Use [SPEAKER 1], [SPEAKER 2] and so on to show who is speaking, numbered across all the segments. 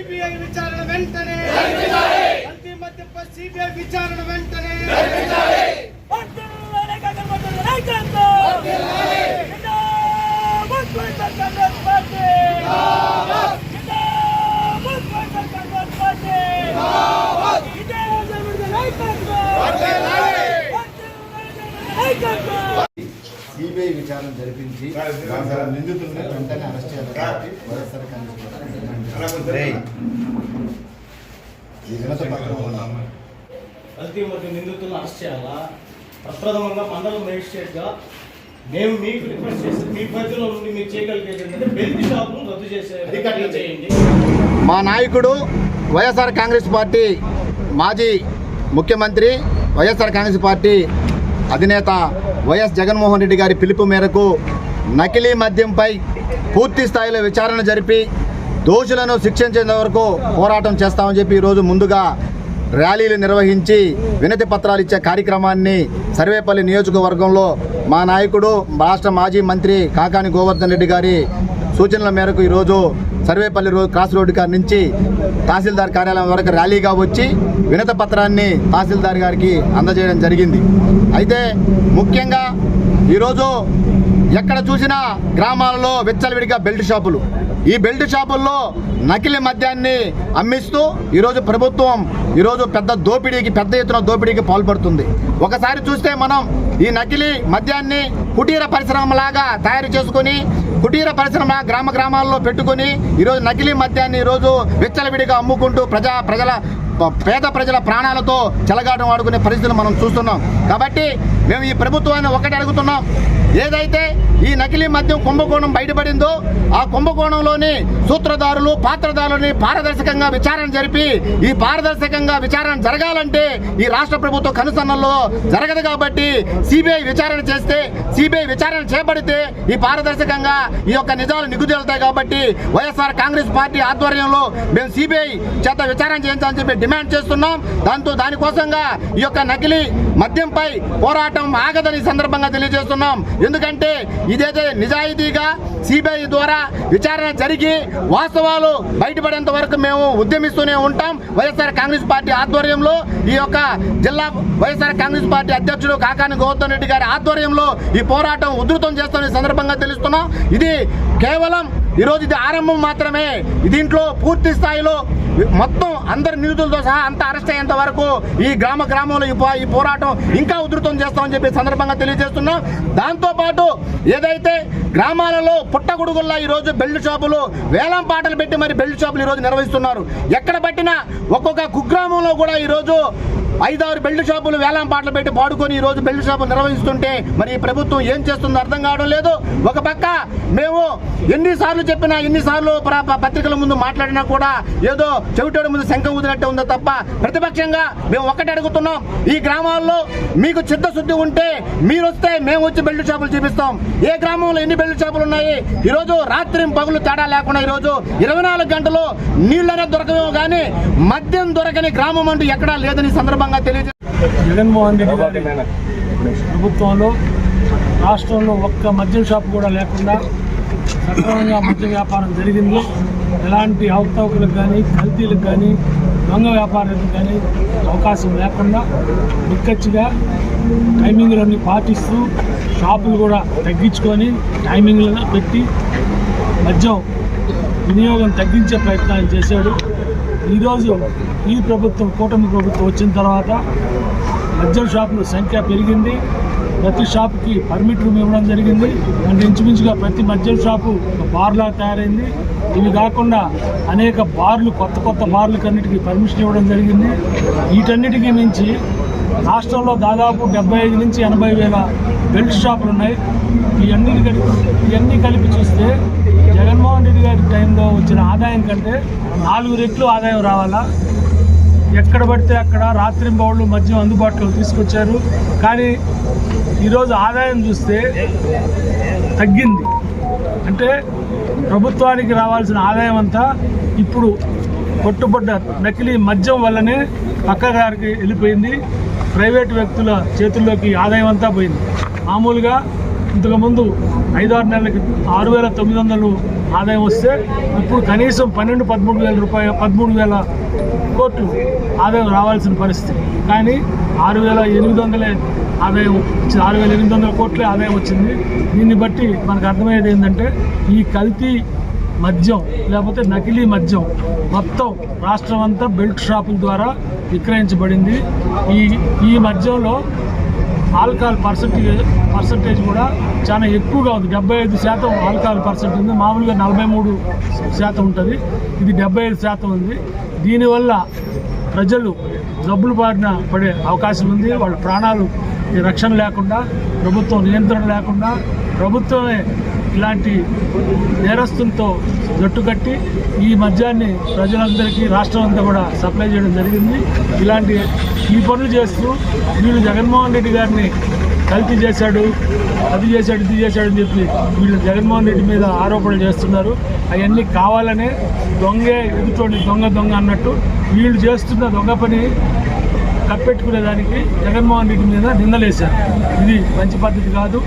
[SPEAKER 1] CBI విచారణ వెంటనే! అంతి మద్యంపై CBI విచారణ వెంటనే!
[SPEAKER 2] సిబిఐ విచారణ జరిపించి నిందితులను వెంటనే అరెస్ట్ చేయాలని వైఎస్ఆర్.
[SPEAKER 3] కల్తీ మరియు నిందితులను అరెస్ట్ చేయాలా? ప్రప్రథమంగా మండల మేజిస్ట్రేట్గా మేము మీకు రిక్వెస్ట్ చేసి మీ పరిధిలో నుండి మీరు చేయగలిగేది ఏంటంటే బెల్ట్ షాప్ను రద్దు చేసే చేయండి.
[SPEAKER 2] మా నాయకుడు వైఎస్ఆర్ కాంగ్రెస్ పార్టీ మాజీ ముఖ్యమంత్రి Y S R Congress party అధినేత వైఎస్ జగన్మోహన్ రెడ్డి గారి పిలుపు మేరకు నకిలీ మద్యంపై పూర్తి స్థాయిలో విచారణ జరిపి దోషులను శిక్షించేంత వరకు పోరాటం చేస్తామని చెప్పి ఈరోజు ముందుగా ర్యాలీలు నిర్వహించి వినతి పత్రాలు ఇచ్చే కార్యక్రమాన్ని సర్వేపల్లి నియోజకవర్గంలో మా నాయకుడు రాష్ట్ర మాజీ మంత్రి కాకాని గోవర్ధన్ రెడ్డి గారి సూచనల మేరకు ఈరోజు సర్వేపల్లి రోడ్ క్రాస్ రోడ్డు కాడ నుంచి తహసీల్దార్ కార్యాలయం వరకు ర్యాలీగా వచ్చి వినత పత్రాన్ని తహసీల్దార్ గారికి అందజేయడం జరిగింది. అయితే ముఖ్యంగా ఈరోజు ఎక్కడ చూసినా గ్రామాలలో విచ్చలవిడిగా బెల్ట్ షాపులు. ఈ బెల్ట్ షాపుల్లో నకిలీ మద్యాన్ని అమ్మిస్తూ ఈరోజు ప్రభుత్వం ఈరోజు పెద్ద దోపిడీకి పెద్ద ఎత్తున దోపిడీకి పాల్పడుతుంది. ఒకసారి చూస్తే మనం ఈ నకిలీ మద్యాన్ని కుటీర పరిశ్రమలాగా తయారు చేసుకొని కుటీర పరిశ్రమ గ్రామ గ్రామాల్లో పెట్టుకొని ఈరోజు నకిలీ మద్యాన్ని ఈరోజు విచ్చలవిడిగా అమ్ముకుంటూ ప్రజా ప్రజల పేద ప్రజల ప్రాణాలతో చెలగాటం ఆడుకునే పరిస్థితులు మనం చూస్తున్నాం. కాబట్టి మేము ఈ ప్రభుత్వాన్ని ఒకటి అడుగుతున్నాం. ఏదైతే ఈ నకిలీ మద్యం కుంభకోణం బయటపడిందో ఆ కుంభకోణంలోని సూత్రధారులు పాత్రధారులని పారదర్శకంగా విచారణ జరిపి ఈ పారదర్శకంగా విచారణ జరగాలంటే ఈ రాష్ట్ర ప్రభుత్వ కనుసన్నల్లో జరగదు కాబట్టి సిబిఐ విచారణ చేస్తే సిబిఐ విచారణ చేపడితే ఈ పారదర్శకంగా ఈ యొక్క నిజాలు నిగుదేలుతాయి కాబట్టి వైఎస్ఆర్ కాంగ్రెస్ పార్టీ ఆధ్వర్యంలో మేము సిబిఐ చేత విచారణ చేయించాలని చెప్పి డిమాండ్ చేస్తున్నాం. దాంతో దానికోసంగా ఈ యొక్క నకిలీ మద్యంపై పోరాటం ఆగదని సందర్భంగా తెలియజేస్తున్నాం. ఎందుకంటే ఇదైతే నిజాయితీగా సిబిఐ ద్వారా విచారణ జరిగి వాస్తవాలు బయటపడేంత వరకు మేము ఉద్యమిస్తూనే ఉంటాం. వైఎస్ఆర్ కాంగ్రెస్ పార్టీ ఆధ్వర్యంలో ఈ యొక్క జిల్లా వైఎస్ఆర్ కాంగ్రెస్ పార్టీ అధ్యక్షుడు కాకాని గౌతమ్ రెడ్డి గారి ఆధ్వర్యంలో ఈ పోరాటం ఉధృతం చేస్తున్న సందర్భంగా తెలుస్తున్నాం. ఇది కేవలం ఈరోజు ఇది ఆరంభం మాత్రమే. దీంట్లో పూర్తి స్థాయిలో మొత్తం అందరి నిధులతో సహా అంతా అరెస్ట్ అయ్యేంత వరకు ఈ గ్రామ గ్రామంలో ఈ పోరాటం ఇంకా ఉధృతం చేస్తామని చెప్పి సందర్భంగా తెలియజేస్తున్నాం. దాంతోపాటు ఏదైతే గ్రామాలలో పుట్టగొడుగుల్లా ఈరోజు బెల్ట్ షాపులు వేలం పాటలు పెట్టి మరి బెల్ట్ షాపులు ఈరోజు నిర్వహిస్తున్నారు. ఎక్కడ పట్టినా ఒక్కొక్క కుగ్రామంలో కూడా ఈరోజు ఐదారు బెల్ట్ షాపులు వేలం పాటలు పెట్టి పాడుకొని ఈ రోజు బెల్ట్ షాపులు నిర్వహిస్తుంటే మరి ఈ ప్రభుత్వం ఏం చేస్తుందో అర్థం కావడం లేదు. ఒక పక్క మేము ఎన్నిసార్లు చెప్పినా ఎన్నిసార్లు పత్రికల ముందు మాట్లాడినా కూడా ఏదో చెవిటోడి ముందు శంఖం ఊదినట్టు ఉందో తప్ప ప్రతిపక్షంగా మేము ఒకటి అడుగుతున్నాం. ఈ గ్రామాల్లో మీకు చిత్తశుద్ధి ఉంటే మీరు వస్తే మేము వచ్చి బెల్ట్ షాపులు చూపిస్తాం. ఏ గ్రామంలో ఎన్ని బెల్ట్ షాపులు ఉన్నాయి? ఈరోజు రాత్రి పగులు తేడా లేకుండా ఈరోజు ఇరవై నాలుగు గంటలు నీళ్ళనే దొరకమేమో కానీ మద్యం దొరకని గ్రామం అంటూ ఎక్కడా లేదని సందర్భం సందర్భంగా తెలియజే
[SPEAKER 4] జగన్మోహన్ రెడ్డి గారి ప్రభుత్వంలో రాష్ట్రంలో ఒక్క మద్యం షాప్ కూడా లేకుండా సక్రమంగా మద్య వ్యాపారం జరిగింది. ఎలాంటి అవకతవకలకు కానీ కల్తీలకు కానీ దొంగ వ్యాపారాలకు కానీ అవకాశం లేకుండా నిక్కచ్చిగా టైమింగ్లన్నీ పాటిస్తూ షాపులు కూడా తగ్గించుకొని టైమింగ్లను పెట్టి మద్యం వినియోగం తగ్గించే ప్రయత్నాలు చేశాడు. ఈరోజు ఈ ప్రభుత్వం కూటమి ప్రభుత్వం వచ్చిన తర్వాత మద్యం షాపుల సంఖ్య పెరిగింది. ప్రతి షాప్కి పర్మిట్ రూమ్ ఇవ్వడం జరిగింది. అంటే ఇంచుమించుగా ప్రతి మద్యం షాపు ఒక బార్లా తయారైంది. ఇవి కాకుండా అనేక బార్లు కొత్త కొత్త బార్లకు అన్నిటికీ పర్మిషన్ ఇవ్వడం జరిగింది. వీటన్నిటికీ మించి రాష్ట్రంలో దాదాపు డెబ్బై ఐదు నుంచి ఎనభై వేల బెల్ట్ షాపులు ఉన్నాయి ఇవన్నీ కలిపి ఇవన్నీ కలిపి చూస్తే జగన్మోహన్ రెడ్డి గారి టైంలో వచ్చిన ఆదాయం కంటే నాలుగు రెట్లు ఆదాయం రావాలా? ఎక్కడ పడితే అక్కడ రాత్రి బౌళ్ళు మద్యం అందుబాటులో తీసుకొచ్చారు. కానీ ఈరోజు ఆదాయం చూస్తే తగ్గింది. అంటే ప్రభుత్వానికి రావాల్సిన ఆదాయం అంతా ఇప్పుడు కొట్టుబడ్డ నకిలీ మద్యం వల్లనే పక్కదారికి వెళ్ళిపోయింది. ప్రైవేటు వ్యక్తుల చేతుల్లోకి ఆదాయం అంతా పోయింది. మామూలుగా ఇంతకుముందు ఐదారు నెలలకి ఆరు వేల తొమ్మిది వందలు ఆదాయం వస్తే ఇప్పుడు కనీసం పన్నెండు పదమూడు వేల రూపాయలు పదమూడు వేల కోట్లు ఆదాయం రావాల్సిన పరిస్థితి. కానీ ఆరు వేల ఎనిమిది వందలే ఆదాయం వచ్చింది. ఆరు వేల ఎనిమిది వందల కోట్లే ఆదాయం వచ్చింది. దీన్ని బట్టి మనకు అర్థమయ్యేది ఏంటంటే ఈ కల్తీ మద్యం లేకపోతే నకిలీ మద్యం మొత్తం రాష్ట్రం అంతా బెల్ట్ షాపుల ద్వారా విక్రయించబడింది. ఈ ఈ మద్యంలో ఆల్కహాల్ పర్సంటేజ్ పర్సంటేజ్ కూడా చాలా ఎక్కువగా ఉంది. డెబ్బై ఐదు శాతం ఆల్కహాల్ పర్సెంట్ ఉంది. మామూలుగా నలభై మూడు శాతం ఉంటుంది. ఇది డెబ్బై ఐదు శాతం ఉంది. దీనివల్ల ప్రజలు జబ్బులు బారిన పడే అవకాశం ఉంది. వాళ్ళ ప్రాణాలు రక్షణ లేకుండా ప్రభుత్వం నియంత్రణ లేకుండా ప్రభుత్వమే ఇలాంటి నేరస్తులతో జట్టుకట్టి ఈ మద్యాన్ని ప్రజలందరికీ రాష్ట్రం అంతా కూడా సప్లై చేయడం జరిగింది. ఇలాంటి ఈ పనులు చేస్తూ వీళ్ళు జగన్మోహన్ రెడ్డి గారిని కల్తీ చేశాడు అది చేశాడు ఇది చేశాడు అని చెప్పి వీళ్ళు జగన్మోహన్ రెడ్డి మీద ఆరోపణలు చేస్తున్నారు. అవన్నీ కావాలనే దొంగే ఎదుటోడి దొంగ దొంగ అన్నట్టు వీళ్ళు చేస్తున్న దొంగ పని కప్పెట్టుకునేదానికి జగన్మోహన్ రెడ్డి మీద నిందలేశారు. ఇది మంచి పద్ధతి కాదు.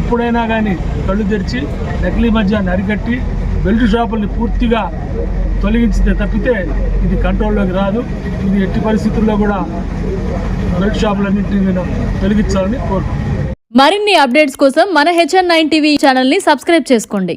[SPEAKER 4] ఇప్పుడైనా కానీ కళ్ళు తెరిచి నకిలీ మధ్య నరికట్టి బెల్ట్ షాపుల్ని పూర్తిగా తొలగించితే తప్పితే ఇది కంట్రోల్లోకి రాదు. ఇది ఎట్టి పరిస్థితుల్లో కూడా బెల్ట్ షాపులన్నింటినీ మేము తొలగించాలని
[SPEAKER 5] మరిన్ని అప్డేట్స్ కోసం మన హెచ్ఎన్ నైన్ టీవీ ఛానల్ని సబ్స్క్రైబ్ చేసుకోండి.